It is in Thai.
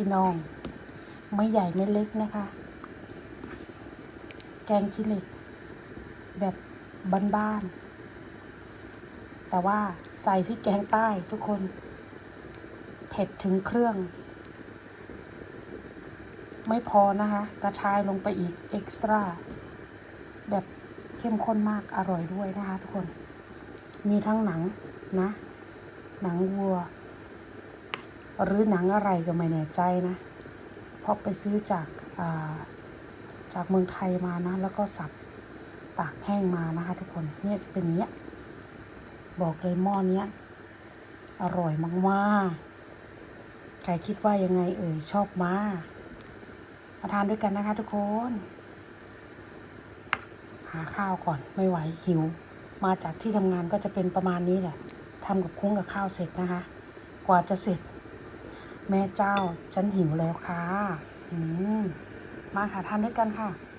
พี่น้องไม่ใหญ่ไม่เล็กนะคะ แกงขี้เหล็ก แบบบ้านๆแต่ว่าใส่พริกแกงใต้ทุกคน เผ็ดถึงเครื่อง ไม่พอนะคะ กระชายลงไปอีกเอ็กซ์ตร้าแบบเข้มข้นมากอร่อยด้วยนะคะทุกคน มีทั้งหนังนะ หนังวัว หรือหนังอะไรก็ไม่แน่ใจนะ เพราะไปซื้อจากาจากเมืองไทยมานะ แล้วก็สับตากแห้งมานะคะทุกคนเนี่ยจะเป็นเนี้ย บอกเลยหม้อเนี้ย อร่อยมากๆใครคิดว่ายังไงเอ่ยชอบมามาทานด้วยกันนะคะทุกคน หาข้าวก่อนไม่ไหวหิว มาจากที่ทำงานก็จะเป็นประมาณนี้แหละทำกับคุ้งกับข้าวเสร็จนะคะ กว่าจะเสร็จ แม่เจ้า ฉันหิวแล้วค่ะ อืม มาค่ะทานด้วยกันค่ะ